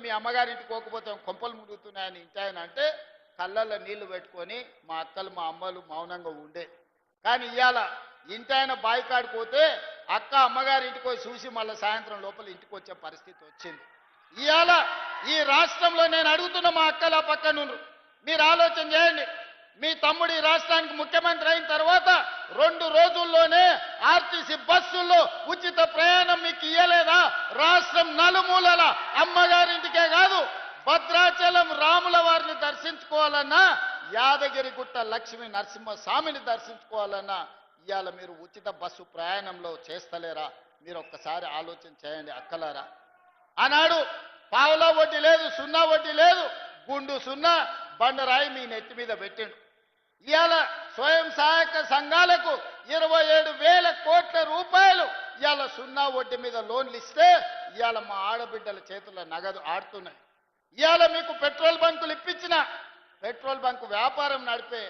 మేము మీ అమ్మగారింటికి పోకపోతే కొంపలు మురుగుతున్నాయని ఇంటాయన అంటే కళ్ళల్లో నీళ్ళు పెట్టుకొని మా అక్కలు మా అమ్మలు మౌనంగా ఉండే. కానీ ఇవాళ ఇంటాయన బాయికాడిపోతే అక్క అమ్మగారింటికి పోయి చూసి మళ్ళీ సాయంత్రం లోపల ఇంటికి వచ్చే పరిస్థితి వచ్చింది. ఇవాళ ఈ రాష్ట్రంలో నేను అడుగుతున్న మా అక్కల పక్కన మీరు ఆలోచన చేయండి. మీ తమ్ముడు ఈ రాష్ట్రానికి ముఖ్యమంత్రి అయిన తర్వాత రెండు రోజుల్లోనే ఆర్టీసీ బస్సుల్లో ఉచిత ప్రయాణం మీకు ఇయ్యలేదా? రాష్ట్రం నలుమూలల అమ్మగారింటికే కాదు భద్రాచలం రాముల వారిని దర్శించుకోవాలన్నా యాదగిరి గుట్ట లక్ష్మీ నరసింహ స్వామిని దర్శించుకోవాలన్నా ఇవాళ మీరు ఉచిత బస్సు ప్రయాణంలో చేస్తలేరా? మీరు ఒక్కసారి ఆలోచన చేయండి అక్కలారా. ఆనాడు పావులా వడ్డీ లేదు సున్నా వడ్డీ లేదు గుండు సున్నా బండరాయి మీ నెత్తి మీద పెట్టిండు. ఇవాళ స్వయం సహాయక సంఘాలకు ఇరవై ఏడు వేల కోట్ల రూపాయలు ఇవాళ సున్నా వడ్డీ మీద లోన్లు ఇస్తే ఇవాళ మా ఆడబిడ్డల చేతుల్లో నగదు ఆడుతున్నాయి. ఇవాళ మీకు పెట్రోల్ బంకులు ఇప్పించిన పెట్రోల్ బంకు వ్యాపారం నడిపే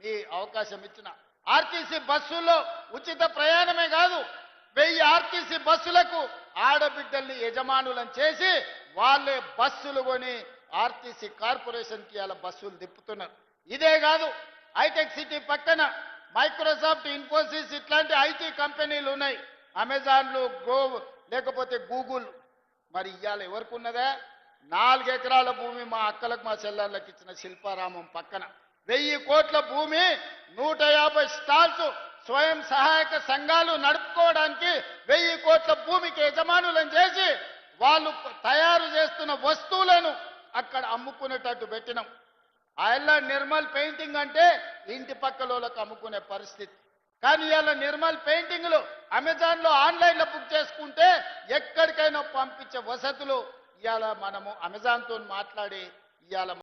మీ అవకాశం ఇచ్చిన. ఆర్టీసీ బస్సుల్లో ఉచిత ప్రయాణమే కాదు వెయ్యి ఆర్టీసీ బస్సులకు ఆడబిడ్డల్ని యజమానులను చేసి వాళ్ళే బస్సులు కొని ఆర్టీసీ కార్పొరేషన్కి ఇలా బస్సులు తిప్పుతున్నారు. ఇదే కాదు హైటెక్ సిటీ పక్కన మైక్రోసాఫ్ట్ ఇన్ఫోసిస్ ఇట్లాంటి ఐటీ కంపెనీలు ఉన్నాయి. అమెజాన్లు గో లేకపోతే గూగుల్ మరి ఇవాళ ఎవరికి ఉన్నదా? నాలుగు ఎకరాల భూమి మా అక్కలకు మా చెల్లెళ్ళకి ఇచ్చిన శిల్పారామం పక్కన. వెయ్యి కోట్ల భూమి నూట యాభై స్టాల్స్ స్వయం సహాయక సంఘాలు నడుపుకోవడానికి వెయ్యి కోట్ల భూమికి యజమానులను చేసి వాళ్ళు తయారు చేస్తున్న వస్తువులను అక్కడ అమ్ముకునేటట్టు పెట్టినాం. ఆయన నిర్మల్ పెయింటింగ్ అంటే ఇంటి పక్కలోకి అమ్ముకునే పరిస్థితి. కానీ ఇవాళ నిర్మల్ పెయింటింగ్లు అమెజాన్లో ఆన్లైన్లో బుక్ చేసుకుంటే ఎక్కడికైనా పంపించే వసతులు ఇవాళ మనము అమెజాన్తో మాట్లాడి ఇవాళ